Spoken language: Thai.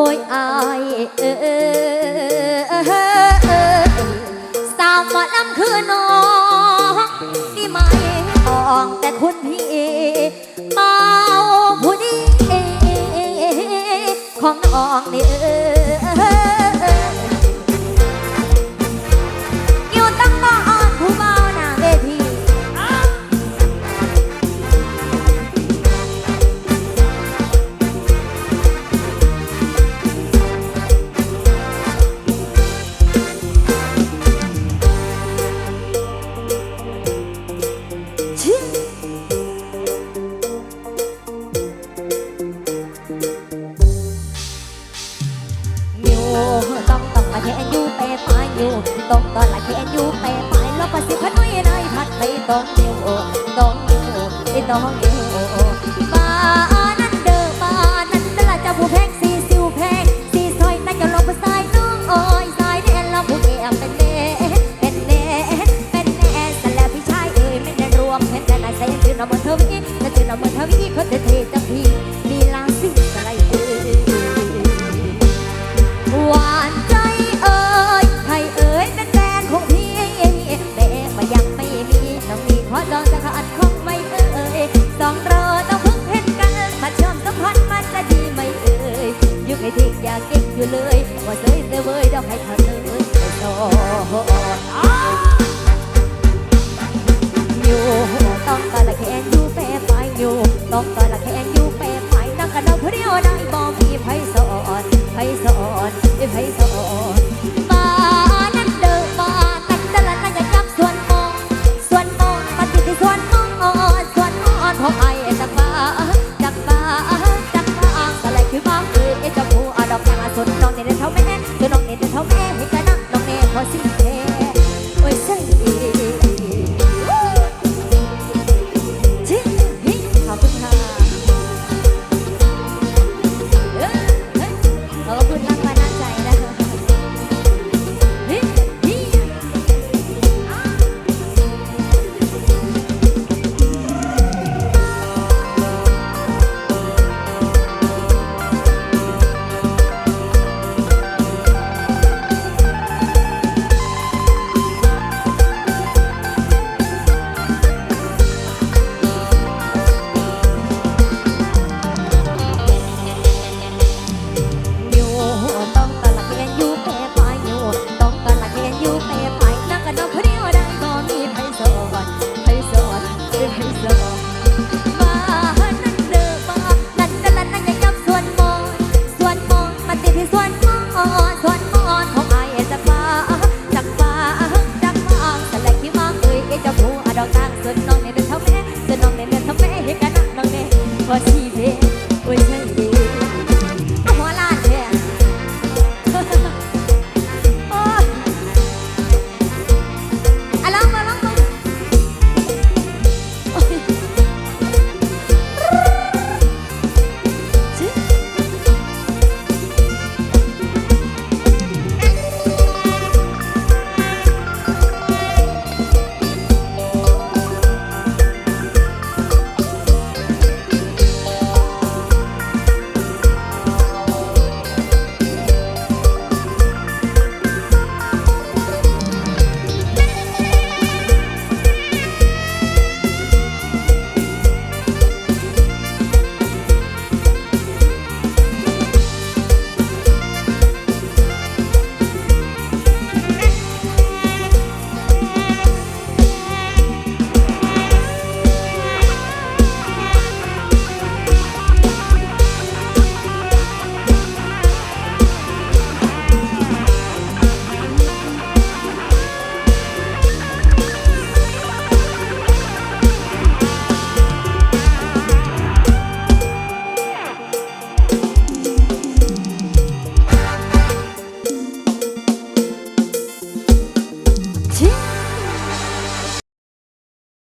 โอ้ยอายเออสาวหมอลำคือน้องนี่ไม่อองแต่คุณพี่ ต้องเดียวต้องเดียวไอ้ต้องเดียวป้านั้นเด้อป้านั้นนั่นละจะผู้แพงสีสิวแพงสีซอยนั่นจะลงไปสายน้องอ้ยสายแดนแล้วผู้แก่เป็นแน่เป็นแน่เป็นแน่แต่แล้วพี่ชายเอ้ยไม่ได้รวมเห็นแต่นายใส่ชื่อน้ำมันเทวีแต่ชื่อน้ำมันเทวีเขาจะเทจะพี ไม่ทิ้งอย่าเก็บอยู่เลยว่าเสยเสวยดอกให้เขาเลยไปโซอ ที่ส่วนมอส่วนมองของไอ้จักฟ้าจักฟ้าจักฟ้าสลายขี้มังเอ้ยเจ้าผู้อดอกทางส่วนน้องในเดินเท่าแม่ส่วนน้องในเดินเท่าแม่เฮกันนะน้องเนี่ยพอสิ